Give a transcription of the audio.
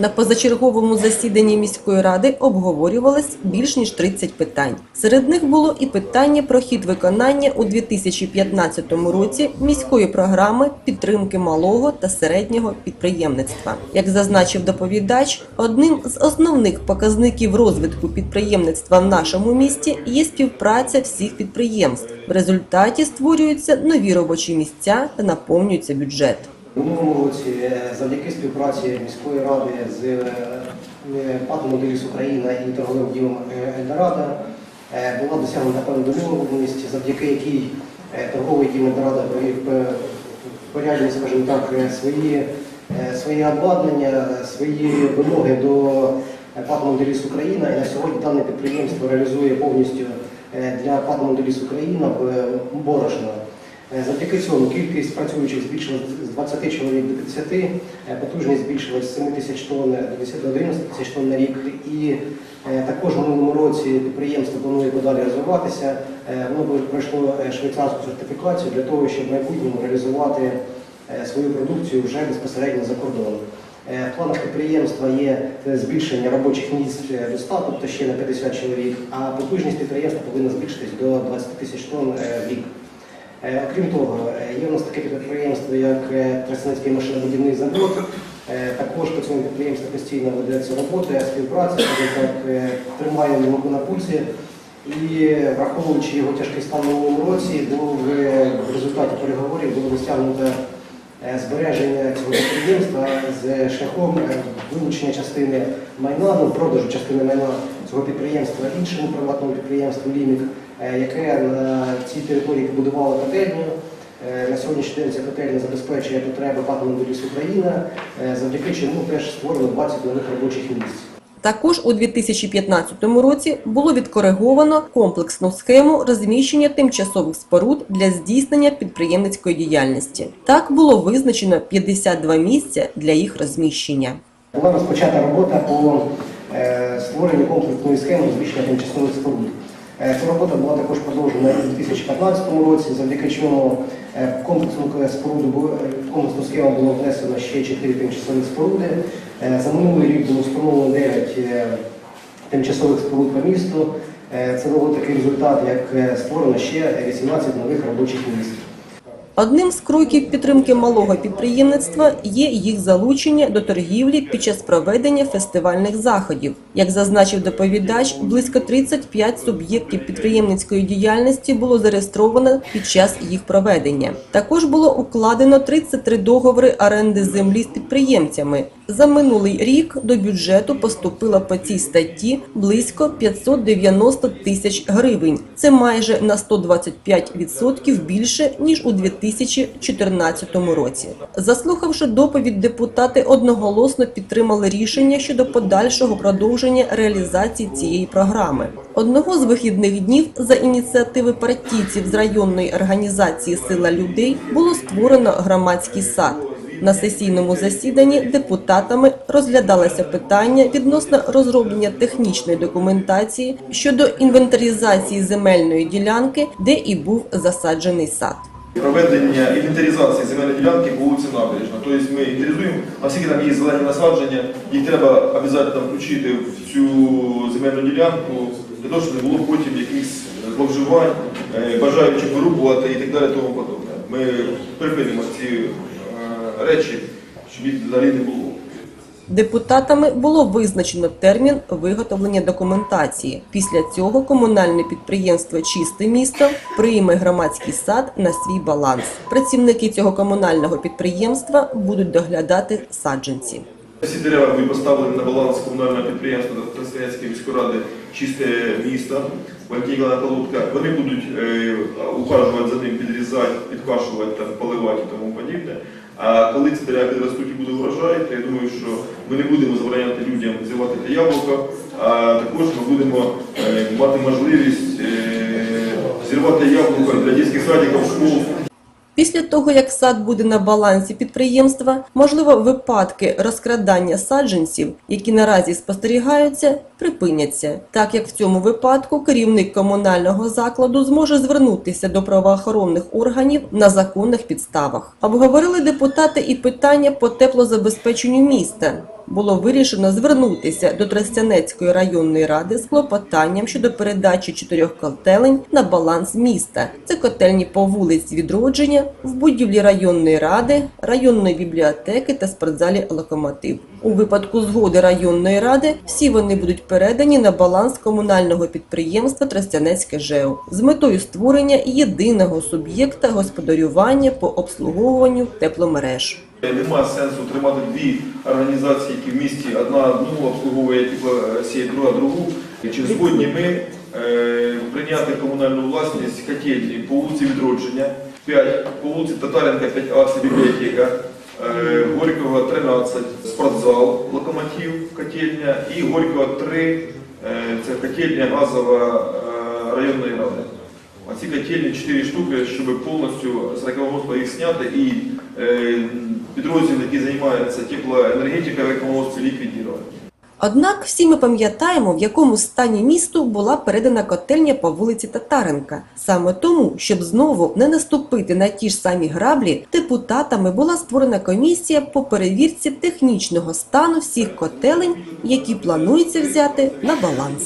На позачерговому засіданні міської ради обговорювалось більш ніж 30 питань. Серед них було і питання про хід виконання у 2015 році міської програми підтримки малого та середнього підприємництва. Як зазначив доповідач, одним з основних показників розвитку підприємництва в нашому місті є співпраця всіх підприємств. В результаті створюються нові робочі місця та наповнюється бюджет. Минулому році е, завдяки співпраці міської ради з е, ПАТ «Моделіс Україна і торговим ділом е, Ельдорадо е, була досягнута певна домовленість, завдяки якій е, торговий дім Ельдорадо е, порядні, скажімо так, е, свої, е, свої обладнання, е, свої вимоги до ПАТ «Моделіс Україна. І на сьогодні дане підприємство реалізує повністю е, для ПАТ «Моделіс Україна е, борошно. Е, Завдяки цьому кількість працюючих збільшилась з 20 чоловік до 50, е, потужність збільшилась з 7 тисяч тонн до 10 до 90 тисяч тонн на рік. І е, також в минулому році підприємство планує подалі розвиватися. Воно пройшло швейцарську сертифікацію для того, щоб в майбутньому реалізувати свою продукцію вже безпосередньо за кордоном. В планах підприємства є збільшення робочих місць до 100, тобто ще на 50 чоловік, а потужність підприємства повинна збільшитись до 20 тисяч тонн в рік. Е, Окрім того, е, є у нас таке підприємство, як е, машинобудівний завод. Також по цьому підприємству постійно ведеться робота, співпраця, так, тримаємо руку на пульсі. І враховуючи його тяжкий стан в минулому році, в результаті переговорів було досягнуто збереження цього підприємства з шляхом вилучення частини майна, ну, продажу частини майна цього підприємства іншому приватному підприємству «Лімік», яке на цій території побудувало котельню. Е, На сьогоднішній день ця котельня забезпечує потреби патенту ліс Україна, е, завдяки чому теж створено 20 нових робочих місць. Також у 2015 році було відкориговано комплексну схему розміщення тимчасових споруд для здійснення підприємницької діяльності. Так було визначено 52 місця для їх розміщення. Була розпочата робота по е, створенню комплексної схеми збільшення тимчасових споруд. Е, Ця робота була також продовжена у 2015 році, завдяки чому е, в комплексну споруду е, комплексну схему було внесено ще 4 тимчасові споруди. Е, За минулий рік було встановлено 9 е, тимчасових споруд по місту. Е, Це було такий результат, як е, створено ще 18 нових робочих місць. Одним з кроків підтримки малого підприємництва є їх залучення до торгівлі під час проведення фестивальних заходів. Як зазначив доповідач, близько 35 суб'єктів підприємницької діяльності було зареєстровано під час їх проведення. Також було укладено 33 договори оренди землі з підприємцями. За минулий рік до бюджету поступило по цій статті близько 590 тисяч гривень. Це майже на 125% більше ніж у 2014 році. Заслухавши доповідь, депутати одноголосно підтримали рішення щодо подальшого продовження реалізації цієї програми. Одного з вихідних днів за ініціативи партійців з районної організації Сила людей було створено громадський сад. На сесійному засіданні депутатами розглядалося питання відносно розроблення технічної документації щодо інвентаризації земельної ділянки, де і був засаджений сад. Проведення інвентаризації земельної ділянки вулиці Набережна. Тобто ми інвентаризуємо, оскільки там є зелені насадження, їх треба обов'язково включити в цю земельну ділянку, для того, щоб не було потім якихось зловживань, е, бажаючих вирубувати і так далі тому подобне. Ми припинимо ці е, речі, щоб їх взагалі не було. Депутатами було визначено термін виготовлення документації. Після цього комунальне підприємство Чисте місто прийме громадський сад на свій баланс. Працівники цього комунального підприємства будуть доглядати саджанці. Всі дерева будуть поставлені на баланс комунального підприємства Тростянецької міської ради чисте місто, Валентина Колодка. Вони будуть е, ухажувати за ним, підрізати, підкашувати, там, поливати і тому подібне. А коли ці дерева підростуть і буде врожай, то я думаю, що ми не будемо забороняти людям зривати те яблуко, а також ми будемо е, мати можливість е, зірвати яблуко для дітських садиків, школ, Після того, як сад буде на балансі підприємства, можливо, випадки розкрадання саджанців, які наразі спостерігаються, припиняться, так як в цьому випадку керівник комунального закладу зможе звернутися до правоохоронних органів на законних підставах. Обговорили депутати і питання по теплозабезпеченню міста. Було вирішено звернутися до Тростянецької районної ради з клопотанням щодо передачі чотирьох котелень на баланс міста. Це котельні по вулиці Відродження, в будівлі районної ради, районної бібліотеки та спортзалі Локомотив. У випадку згоди районної ради всі вони будуть передані на баланс комунального підприємства Тростянецьке ЖЕО з метою створення єдиного суб'єкта господарювання по обслуговуванню тепломереж. Нема сенсу тримати дві організації, які в місті одна одну обслуговує теплосіє, друга другу. Чи згодні ми е, прийняти комунальну власність котельні по вулиці Відродження, 5, по вулиці Татаренка 5А, це бібліотека, е, Горького 13, спортзал, локомотив, котельня і Горького 3, е, це котельня газова е, районної ради. А ці котельні 4 штуки, щоб повністю з рекламовства їх зняти і е, підрозділ, який займається теплоенергетикою, рекламовстві ліквідувати. Однак всі ми пам'ятаємо, в якому стані місту була передана котельня по вулиці Татаренка. Саме тому, щоб знову не наступити на ті ж самі граблі, депутатами була створена комісія по перевірці технічного стану всіх котелень, які планується взяти на баланс.